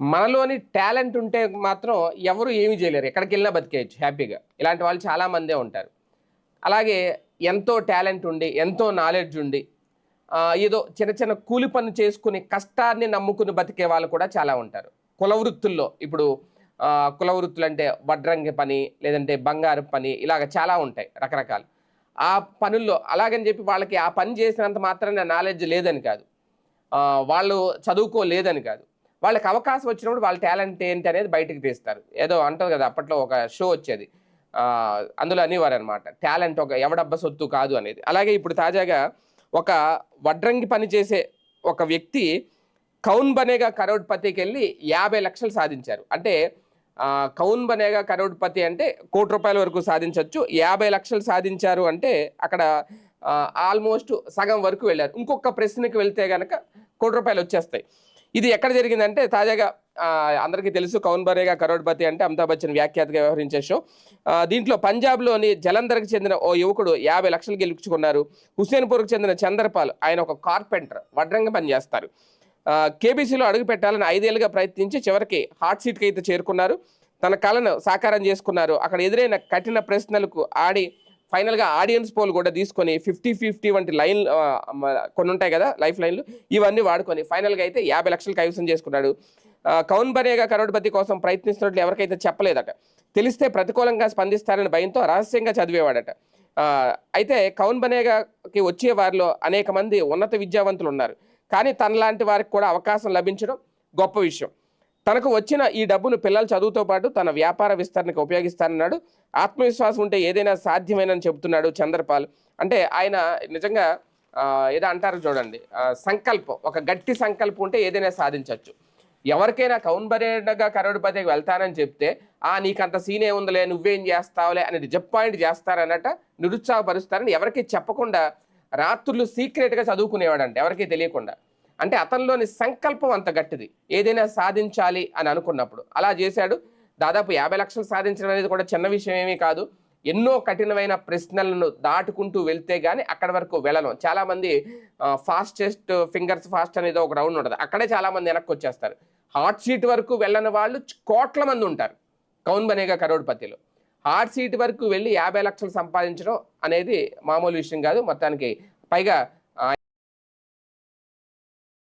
మనలోని టాలెంట్ ఉంటే మాత్రం ఎవరు ఏమీ చేయలేరు. ఎక్కడికి వెళ్ళినా బతికేయచ్చు హ్యాపీగా. ఇలాంటి వాళ్ళు చాలామందే ఉంటారు. అలాగే ఎంతో టాలెంట్ ఉండి ఎంతో నాలెడ్జ్ ఉండి ఏదో చిన్న చిన్న కూలి పని చేసుకుని కష్టాన్ని నమ్ముకుని బతికే వాళ్ళు కూడా చాలా ఉంటారు. కుల వృత్తుల్లో ఇప్పుడు కుల వృత్తులు అంటే వడ్రంగి పని లేదంటే బంగారు పని ఇలాగ చాలా ఉంటాయి రకరకాలు. ఆ పనుల్లో అలాగని చెప్పి వాళ్ళకి ఆ పని చేసినంత మాత్రమే నాలెడ్జ్ లేదని కాదు. వాళ్ళు చదువుకోలేదని కాదు. వాళ్ళకి అవకాశం వచ్చినప్పుడు వాళ్ళ టాలెంట్ ఏంటి అనేది బయటకు తీస్తారు. ఏదో అంటారు కదా అప్పట్లో ఒక షో వచ్చేది. అందులో అనేవారు అనమాట టాలెంట్ ఒక ఎవడబ్బ సొత్తు కాదు అనేది. అలాగే ఇప్పుడు తాజాగా ఒక వడ్రంగి పని చేసే ఒక వ్యక్తి కౌన్ బనేగా కరోడ్పతికి వెళ్ళి యాభై లక్షలు సాధించారు. అంటే కౌన్ బనేగా కరోడ్పతి అంటే కోటి రూపాయల వరకు సాధించవచ్చు యాభై లక్షలు సాధించారు అంటే అక్కడ ఆల్మోస్ట్ సగం వరకు వెళ్ళారు. ఇంకొక ప్రశ్నకి వెళ్తే కనుక కోటి రూపాయలు వచ్చేస్తాయి. ఇది ఎక్కడ జరిగిందంటే తాజాగా అందరికీ తెలుసు కౌన్ బరేగా కరోడ్పతి అంటే అమితాబ్ బచ్చన్ వ్యాఖ్యాతగా వ్యవహరించే షో. దీంట్లో పంజాబ్లోని జలంధర్కి చెందిన ఓ యువకుడు యాభై లక్షలు గెలుచుకున్నారు. హుస్సేన్పూర్కి చెందిన చందర్పాల్ ఆయన ఒక కార్పెంటర్ వడ్రంగా పని చేస్తారు కేబీసీలో అడుగు పెట్టాలని ఐదేళ్ళుగా ప్రయత్నించి చివరికి హాట్ సీట్కి అయితే చేరుకున్నారు. తన కళను సాకారం చేసుకున్నారు. అక్కడ ఎదురైన కఠిన ప్రశ్నలకు ఆడి ఫైనల్గా ఆడియన్స్ పోల్ కూడా తీసుకొని ఫిఫ్టీ ఫిఫ్టీ వంటి లైన్ కొన్ని ఉంటాయి కదా లైఫ్ లైన్లు ఇవన్నీ వాడుకొని ఫైనల్గా అయితే యాభై లక్షలు కైవసం చేసుకున్నాడు. కౌన్ బనేగా కరోడ్పతి కోసం ప్రయత్నిస్తున్నట్లు ఎవరికైతే చెప్పలేదట. తెలిస్తే ప్రతికూలంగా స్పందిస్తారని భయంతో రహస్యంగా చదివేవాడట. అయితే కౌన్ బనేగాకి వచ్చే వారిలో అనేక మంది ఉన్నత విద్యావంతులు ఉన్నారు. కానీ తనలాంటి వారికి కూడా అవకాశం లభించడం గొప్ప విషయం. తనకు వచ్చిన ఈ డబ్బును పిల్లల చదువుతో పాటు తన వ్యాపార విస్తరణకు ఉపయోగిస్తానన్నాడు. ఆత్మవిశ్వాసం ఉంటే ఏదైనా సాధ్యమేనని చెబుతున్నాడు చంద్రపాల్. అంటే ఆయన నిజంగా ఏదో అంటారు చూడండి సంకల్పం ఒక గట్టి సంకల్పం ఉంటే ఏదైనా సాధించవచ్చు ఎవరికైనా కౌన్ కరోడు కరోడ్పతికి వెళ్తానని చెప్తే ఆ నీకంత సీనే ఉందిలే నువ్వేం చేస్తావులే అని డిజపాయింట్ చేస్తారన్నట నిరుత్సాహపరుస్తారని ఎవరికి చెప్పకుండా రాత్రులు సీక్రెట్గా చదువుకునేవాడంట ఎవరికీ తెలియకుండా. అంటే అతనిలోని సంకల్పం అంత గట్టిది. ఏదైనా సాధించాలి అని అనుకున్నప్పుడు. అలా చేశాడు. దాదాపు యాభై లక్షలు సాధించడం అనేది కూడా చిన్న విషయం ఏమీ కాదు. ఎన్నో కఠినమైన ప్రశ్నలను దాటుకుంటూ వెళ్తే కానీ అక్కడి వరకు వెళ్ళను. చాలామంది ఫాస్టెస్ట్ ఫింగర్స్ ఫాస్ట్ అనేది ఒక రౌండ్ ఉంటుంది. అక్కడే చాలామంది వెనక్కి వచ్చేస్తారు. హాట్ సీట్ వరకు వెళ్ళని వాళ్ళు కోట్ల మంది ఉంటారు. కౌన్ బనేగా కరోడ్పతిలో. హాట్ సీట్ వరకు వెళ్ళి యాభై లక్షలు సంపాదించడం అనేది మామూలు విషయం కాదు. మొత్తానికి పైగా